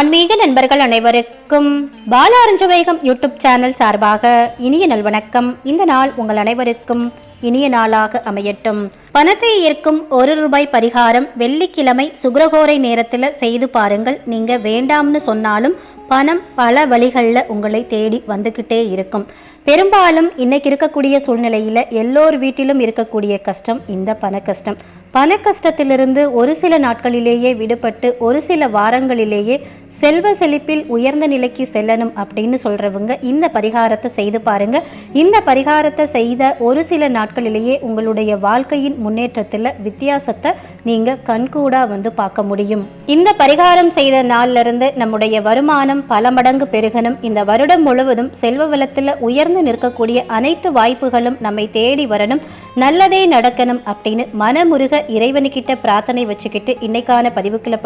ஆன்மீக நண்பர்கள் அனைவருக்கும் பாலாரஞ்சவேகம் யூடியூப் சேனல் சார்பாக இனிய நல்வணக்கம் இந்த நாள் உங்கள் அனைவருக்கும் இனிய நாளாக அமையட்டும். பணத்தை ஈர்க்கும் ஒரு ரூபாய் பரிகாரம் வெள்ளிக்கிழமை சுக்கிரகோரை நேரத்தில் செய்து பாருங்கள். நீங்க வேண்டாம்னு சொன்னாலும் பணம் பல வழிகளில் உங்களை தேடி வந்துக்கிட்டே இருக்கும். பெரும்பாலும் இன்னைக்கு இருக்கக்கூடிய சூழ்நிலையில் எல்லோர் வீட்டிலும் இருக்கக்கூடிய கஷ்டம் இந்த பண கஷ்டம். பண கஷ்டத்திலிருந்து ஒரு சில நாட்களிலேயே விடுபட்டு ஒரு சில வாரங்களிலேயே செல்வ செழிப்பில் உயர்ந்த நிலைக்கு செல்லணும் அப்படின்னு சொல்கிறவங்க இந்த பரிகாரத்தை செய்து பாருங்க. இந்த பரிகாரத்தை செய்த ஒரு சில நாட்களிலேயே உங்களுடைய வாழ்க்கையின் முன்னேற்றத்தில் வித்தியாசத்தை நீங்க கண்கூடா வந்து பார்க்க முடியும். இந்த பரிகாரம் செய்த நாள்ல இருந்து நம்முடைய வருமானம் பல மடங்கு பெருகணும். இந்த வருடம் முழுவதும் செல்வ வளத்தில் உயர்ந்து நிற்கக்கூடிய அனைத்து வாய்ப்புகளும் நம்மை தேடி வரணும். நல்லதே நடக்கணும் அப்படின்னு மனமுருக இறைவனுக்கிட்ட பிரார்த்தனை வச்சுக்கிட்டு இன்னைக்கான பதிவுக்குள்ள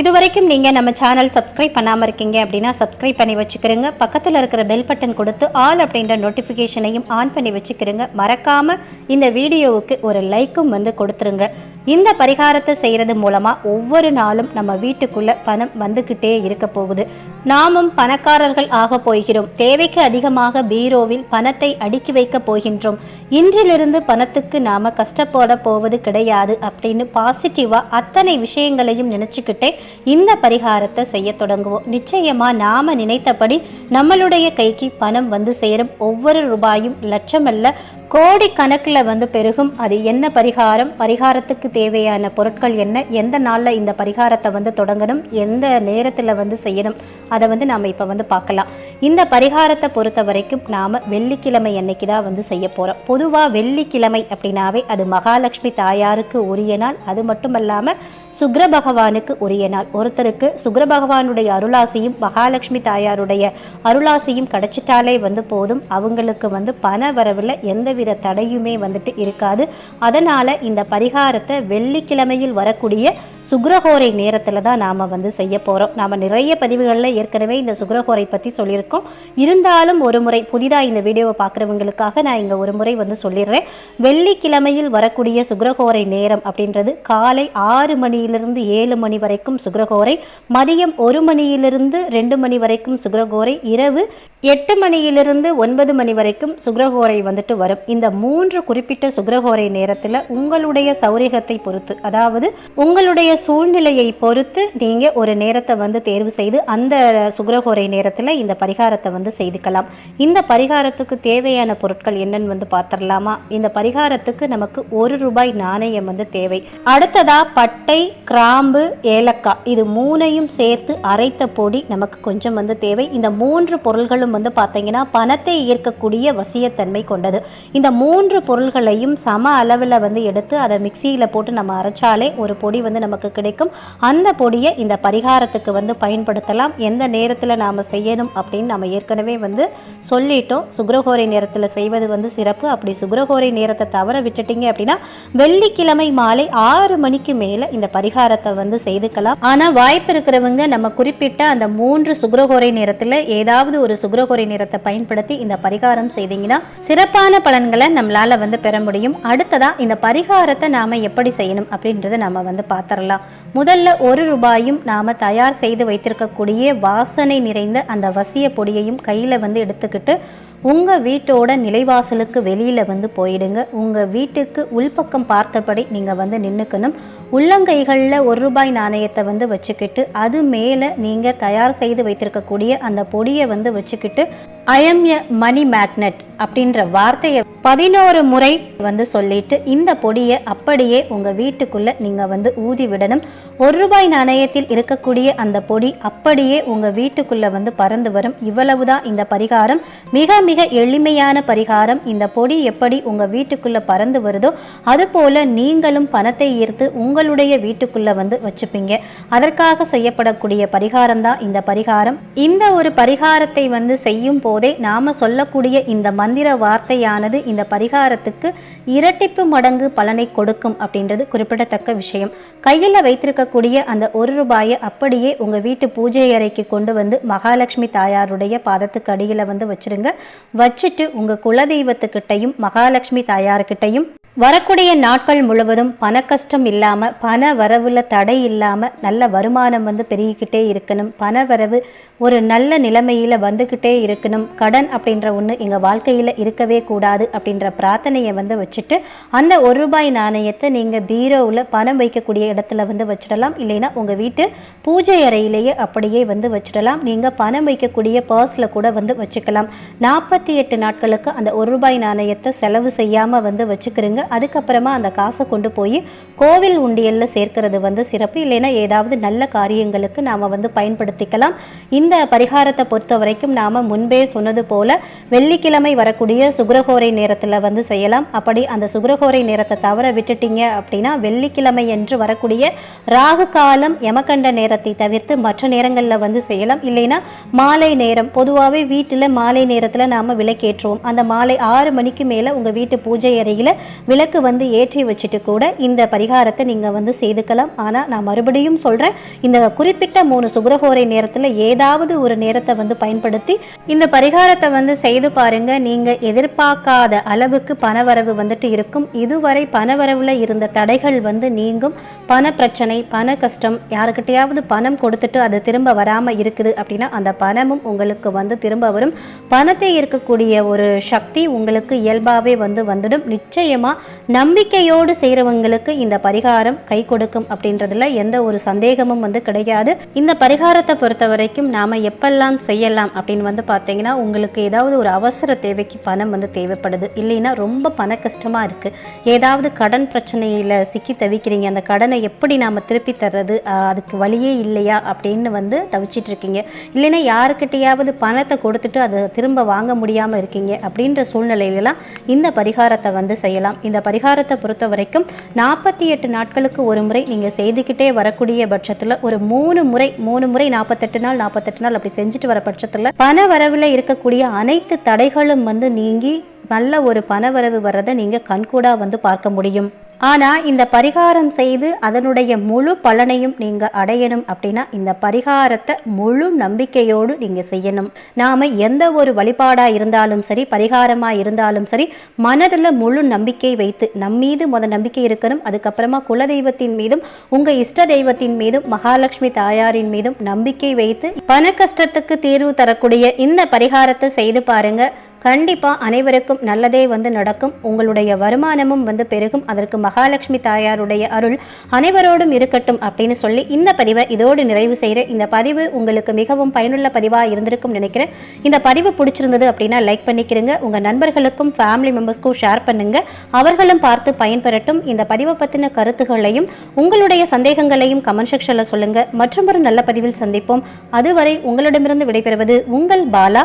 இது இதுவரைக்கும் நீங்க நம்ம சேனல் சப்ஸ்கிரைப் பண்ணாம இருக்கீங்க அப்படின்னா சப்ஸ்கிரைப் பண்ணி வச்சுக்கிறோங்க. பக்கத்துல இருக்கிற பெல் பட்டன் கொடுத்து ஆல் அப்படின்ற நோட்டிபிகேஷனையும் ஆன் பண்ணி வச்சுக்கிறோங்க. மறக்காம இந்த வீடியோவுக்கு ஒரு லைக்கும் வந்து கொடுத்துருங்க. இந்த பரிகாரத்தை செய்யறது மூலமா ஒவ்வொரு நாளும் நம்ம வீட்டுக்குள்ள பணம் வந்துகிட்டே இருக்க போகுது. நாமும் பணக்காரர்கள் ஆக போகிறோம். தேவைக்கு அதிகமாக பீரோவில் பணத்தை அடுக்கி வைக்க போகின்றோம். இன்றிலிருந்து பணத்துக்கு நாம கஷ்டப்பட போவது கிடையாது அப்படின்னு பாசிட்டிவா அத்தனை விஷயங்களையும் நினைச்சுக்கிட்டே இந்த பரிகாரத்தை செய்ய தொடங்குவோம். நிச்சயமா நாம நினைத்தபடி நம்மளுடைய கைக்கு பணம் வந்து சேரும். ஒவ்வொரு ரூபாயும் லட்சமல்ல கோடி கணக்கில் வந்து பெருகும். அது என்ன பரிகாரம்? பரிகாரத்துக்கு தேவையான பொருட்கள் என்ன? எந்த நாளில் இந்த பரிகாரத்தை வந்து தொடங்கணும்? எந்த நேரத்தில் வந்து செய்யணும்? அதை வந்து நாம் இப்போ வந்து பார்க்கலாம். இந்த பரிகாரத்தை பொறுத்த வரைக்கும் நாம் வெள்ளிக்கிழமை அன்னைக்கு தான் வந்து செய்ய போகிறோம் பொதுவாக வெள்ளிக்கிழமை அப்படின்னாவே அது மகாலட்சுமி தாயாருக்கு உரிய நாள். அது மட்டும் இல்லாமல் சுக்ர பகவானுக்கு உரிய நாள். ஒருத்தருக்கு சுக்ர பகவானுடைய அருளாசியும் மகாலட்சுமி தாயாருடைய அருளாசியும் கிடைச்சிட்டாலே வந்து போதும். அவங்களுக்கு வந்து பண வரவில் எந்தவித தடையுமே வந்துட்டு இருக்காது. அதனால் இந்த பரிகாரத்தை வெள்ளிக்கிழமையில் வரக்கூடிய சுக்ரஹோரை நேரத்தில் தான் நாம் வந்து செய்ய போகிறோம் நாம் நிறைய பதிவுகளில் ஏற்கனவே இந்த சுக்ரஹோரை பற்றி சொல்லியிருக்கோம். இருந்தாலும் ஒரு முறை புதிதாக இந்த வீடியோவை பார்க்குறவங்களுக்காக நான் இங்கே ஒரு முறை வந்து சொல்லிடுறேன். வெள்ளிக்கிழமையில் வரக்கூடிய சுக்ரஹோரை நேரம் அப்படின்றது காலை ஆறு மணியிலிருந்து ஏழு மணி வரைக்கும் சுக்ரஹோரை மதியம் ஒரு மணியிலிருந்து ரெண்டு மணி வரைக்கும் சுக்ரஹோரை இரவு எட்டு மணியிலிருந்து ஒன்பது மணி வரைக்கும் சுக்ரஹோரை வந்துட்டு வரும். இந்த மூன்று குறிப்பிட்ட சுக்ரஹோரை நேரத்தில் உங்களுடைய சௌரியகத்தை பொறுத்து அதாவது உங்களுடைய சூழ்நிலையை பொறுத்து நீங்கள் ஒரு நேரத்தை வந்து தேர்வு செய்து அந்த சுக்ரஹோரை நேரத்தில் இந்த பரிகாரத்தை வந்து செய்துக்கலாம். இந்த பரிகாரத்துக்கு தேவையான பொருட்கள் என்னன்னு வந்து பார்த்துடலாமா இந்த பரிகாரத்துக்கு நமக்கு ஒரு ரூபாய் நாணயம் வந்து தேவை. அடுத்ததா பட்டை கிராம்பு ஏலக்காய். இது மூணையும் சேர்த்து அரைத்த பொடி நமக்கு கொஞ்சம் வந்து தேவை. இந்த மூன்று பொருள்களும் பொருளும் வந்து பார்த்தீங்கன்னா பணத்தை ஈர்க்கக்கூடிய வசியத்தன்மை கொண்டது. இந்த மூன்று பொருள்களையும் சம அளவில் வந்து எடுத்து அதை மிக்சியில் போட்டு நம்ம அரைச்சாலே ஒரு பொடி வந்து நமக்கு கிடைக்கும். அந்த பொடியை இந்த பரிகாரத்துக்கு வந்து பயன்படுத்தலாம். எந்த நேரத்தில் நாம் செய்யணும் அப்படின்னு நம்ம ஏற்கனவே வந்து சொல்லிட்டோம். சுக்ரஹோரை நேரத்தில் செய்வது வந்து சிறப்பு. அப்படி சுக்ரஹோரை நேரத்தை தவற விட்டுட்டீங்க அப்படின்னா வெள்ளிக்கிழமை மாலை ஆறு மணிக்கு மேலே இந்த பரிகாரத்தை வந்து செய்துக்கலாம். ஆனால் வாய்ப்பு இருக்கிறவங்க நம்ம குறிப்பிட்ட அந்த மூன்று சுக்ரஹோரை நேரத்தில் ஏதாவது ஒரு சுக்ரஹோரை நிறத்தை பயன்படுத்தி இந்த பரிகாரம் செய்தீங்கன்னா சிறப்பான பலன்களை நம்மளால வந்து பெற முடியும். அடுத்ததா இந்த பரிகாரத்தை நாம எப்படி செய்யணும் அப்படின்றத நாம வந்து பார்த்துடலாம் முதல்ல ஒரு ரூபாயும் நாம தயார் செய்து வைத்திருக்கக்கூடிய வாசனை நிறைந்த அந்த வசிய பொடியையும் கையில வந்து எடுத்துக்கிட்டு உங்கள் வீட்டோட நிலைவாசலுக்கு வெளியில் வந்து போயிடுங்க. உங்கள் வீட்டுக்கு உள்பக்கம் பார்த்தபடி நீங்கள் வந்து நின்றுக்கணும் உள்ளங்கைகளில் ஒரு ரூபாய் நாணயத்தை வந்து வச்சுக்கிட்டு அது மேலே நீங்கள் தயார் செய்து வைத்திருக்கக்கூடிய அந்த பொடியை வந்து வச்சுக்கிட்டு ஐஎம் எ மணி மேக்னெட் அப்படின்ற வார்த்தையை பதினோரு முறை வந்து சொல்லிட்டு இந்த பொடியை அப்படியே உங்கள் வீட்டுக்குள்ளே நீங்கள் வந்து ஊதி விடணும். ஒரு ரூபாய் நாணயத்தில் இருக்கக்கூடிய அந்த பொடி அப்படியே உங்கள் வீட்டுக்குள்ளே வந்து பறந்து வரும். இவ்வளவுதான் இந்த பரிகாரம். மிக மிக எளிமையான பரிகாரம். இந்த பொடி எப்படி உங்கள் வீட்டுக்குள்ளே பறந்து வருதோ அதுபோல் நீங்களும் பணத்தை ஈர்த்து உங்களுடைய வீட்டுக்குள்ளே வந்து வச்சுப்பீங்க. அதற்காக செய்யப்படக்கூடிய பரிகாரம் தான் இந்த பரிகாரம். இந்த ஒரு பரிகாரத்தை வந்து செய்யும் போது நாம சொல்லக்கூடிய இந்த மந்திர வார்த்தையானது இந்த பரிகாரத்துக்கு இரட்டிப்பு மடங்கு பலனை கொடுக்கும் அப்படின்றது குறிப்பிடத்தக்க விஷயம். கையில் வைத்திருக்கக்கூடிய அந்த ஒரு ரூபாயை அப்படியே உங்கள் வீட்டு பூஜை அறைக்கு கொண்டு வந்து மகாலட்சுமி தாயாருடைய பாதத்துக்கு அடியில் வந்து வச்சிருங்க. வச்சுட்டு உங்கள் குலதெய்வத்துக்கிட்டையும் மகாலட்சுமி தாயார்கிட்டையும் வரக்கூடிய நாட்கள் முழுவதும் பண கஷ்டம் இல்லாமல் பண வரவுல தடை இல்லாமல் நல்ல வருமானம் வந்து பெருகிக்கிட்டே இருக்கணும். பண வரவு ஒரு நல்ல நிலைமையில் வந்துக்கிட்டே இருக்கணும். கடன் அப்படின்ற ஒன்று எங்கள் வாழ்க்கையில் இருக்கவே கூடாது அப்படின்ற பிரார்த்தனையை வந்து வச்சுட்டு அந்த ஒரு ரூபாய் நாணயத்தை நீங்கள் பீரோவில் பணம் வைக்கக்கூடிய இடத்துல வந்து வச்சிடலாம். இல்லைன்னா உங்கள் வீட்டு பூஜை அறையிலேயே அப்படியே வந்து வச்சிடலாம். நீங்கள் பணம் வைக்கக்கூடிய பர்ஸில் கூட வந்து வச்சுக்கலாம். நாற்பத்தி எட்டு நாட்களுக்கு அந்த ஒரு ரூபாய் நாணயத்தை செலவு செய்யாமல் வந்து வச்சுக்கிறீங்க. அதுக்கப்புறமா அந்த காசை கொண்டு போய் கோவில் உண்டியலில் சேர்க்கிறது வந்து சிறப்பு. இல்லைன்னா ஏதாவது நல்ல காரியங்களுக்கு நாம் வந்து பயன்படுத்திக்கலாம். இந்த பரிகாரத்தை பொறுத்த வரைக்கும் நாம் முன்பே சொன்னது போல் வெள்ளிக்கிழமை வரக்கூடிய சுக்ரகோரை நேரத்தில் வந்து செய்யலாம். அப்படி அந்த சுக்ரகோரை நேரத்தை தவற விட்டுட்டீங்க அப்படின்னா வெள்ளிக்கிழமை என்று வரக்கூடிய ராகு காலம் யமகண்ட நேரத்தை தவிர்த்து மற்ற நேரங்களில் வந்து செய்யலாம். இல்லைன்னா மாலை நேரம் பொதுவாகவே வீட்டில் மாலை நேரத்தில் நாம் விளக்கேற்றுவோம். அந்த மாலை ஆறு மணிக்கு மேலே உங்கள் வீட்டு பூஜை அறையில் விளக்கு வந்து ஏற்றி வச்சுட்டு கூட இந்த பரிகாரத்தை நீங்கள் வந்து செய்துக்கலாம். ஆனால் நான் மறுபடியும் சொல்கிறேன் இந்த குறிப்பிட்ட மூணு சுக்கிரகோரை நேரத்தில் ஏதாவது ஒரு நேரத்தை வந்து பயன்படுத்தி இந்த பரிகாரத்தை வந்து செய்து பாருங்கள் நீங்கள் எதிர்பார்க்காத அளவுக்கு பணவரவு வந்துட்டு இருக்கும். இதுவரை பணவரவில் இருந்த தடைகள் வந்து நீங்கும். பண பிரச்சனை பண கஷ்டம் யாருக்கிட்டையாவது பணம் கொடுத்துட்டு அது திரும்ப வராமல் இருக்குது அப்படின்னா அந்த பணமும் உங்களுக்கு வந்து திரும்ப வரும். பணத்தை இருக்கக்கூடிய ஒரு சக்தி உங்களுக்கு இயல்பாகவே வந்து வந்துடும். நிச்சயமாக நம்பிக்கையோடு செய்கிறவங்களுக்கு இந்த பரிகாரம் கை கொடுக்கும் அப்படின்றதுல எந்த ஒரு சந்தேகமும் வந்து கிடையாது. இந்த பரிகாரத்தை பொறுத்த வரைக்கும் நாம் எப்பெல்லாம் செய்யலாம் அப்படின்னு வந்து பார்த்தீங்கன்னா உங்களுக்கு ஏதாவது ஒரு அவசர தேவைக்கு பணம் வந்து தேவைப்படுது. இல்லைன்னா ரொம்ப பண கஷ்டமாக இருக்குது ஏதாவது கடன் பிரச்சனையில் சிக்கி தவிக்கிறீங்க. அந்த கடனை எப்படி நாம் திருப்பி தர்றது? அதுக்கு வழியே இல்லையா அப்படின்னு வந்து தவிச்சிட்டு இருக்கீங்க. இல்லைன்னா யாருக்கிட்டையாவது பணத்தை கொடுத்துட்டு அதை திரும்ப வாங்க முடியாமல் இருக்கீங்க அப்படின்ற சூழ்நிலையிலலாம் இந்த பரிகாரத்தை வந்து செய்யலாம். இந்த பரிகாரத்தை பொறுத்த வரைக்கும் நாற்பத்தி எட்டு நாட்களுக்கு ஒரு முறை நீங்கள் செய்துக்கிட்டே வரக்கூடிய பட்சத்தில் ஒரு மூணு முறை மூணு முறை நாற்பத்தெட்டு நாள் நாற்பத்தெட்டு நாள் அப்படி செஞ்சுட்டு வர பட்சத்தில் பண வரவில் இருக்கக்கூடிய அனைத்து தடைகளும் வந்து நீங்கி நல்ல ஒரு பணவரவு வர்றதை நீங்கள் கண்கூடா வந்து பார்க்க முடியும். ஆனால் இந்த பரிகாரம் செய்து அதனுடைய முழு பலனையும் நீங்கள் அடையணும் அப்படின்னா இந்த பரிகாரத்தை முழு நம்பிக்கையோடு நீங்கள் செய்யணும். நாம் எந்த ஒரு வழிபாடாக இருந்தாலும் சரி பரிகாரமாக இருந்தாலும் சரி மனதில் முழு நம்பிக்கை வைத்து நம்மீது முத நம்பிக்கை இருக்கணும். அதுக்கப்புறமா குலதெய்வத்தின் மீதும் உங்கள் இஷ்ட தெய்வத்தின் மீதும் மகாலட்சுமி தாயாரின் மீதும் நம்பிக்கை வைத்து பண கஷ்டத்துக்கு தீர்வு தரக்கூடிய இந்த பரிகாரத்தை செய்து பாருங்கள் கண்டிப்பாக அனைவருக்கும் நல்லதே வந்து நடக்கும். உங்களுடைய வருமானமும் வந்து பெருகும். அதற்கு மகாலட்சுமி தாயாருடைய அருள் அனைவரோடும் இருக்கட்டும் அப்படின்னு சொல்லி இந்த பதிவை இதோடு நிறைவு செய்கிற இந்த பதிவு உங்களுக்கு மிகவும் பயனுள்ள பதிவாக இருந்திருக்கும் நினைக்கிறேன். இந்த பதிவு பிடிச்சிருந்தது அப்படின்னா லைக் பண்ணிக்கிறங்க. உங்கள் நண்பர்களுக்கும் ஃபேமிலி மெம்பர்ஸ்க்கும் ஷேர் பண்ணுங்க. அவர்களும் பார்த்து பயன்பெறட்டும். இந்த பதிவை பற்றின கருத்துகளையும் உங்களுடைய சந்தேகங்களையும் கமெண்ட் செக்ஷனில் மற்றும் மற்றொரு நல்ல பதிவில் சந்திப்போம். அதுவரை உங்களிடமிருந்து விடைபெறுவது உங்கள் பாலா.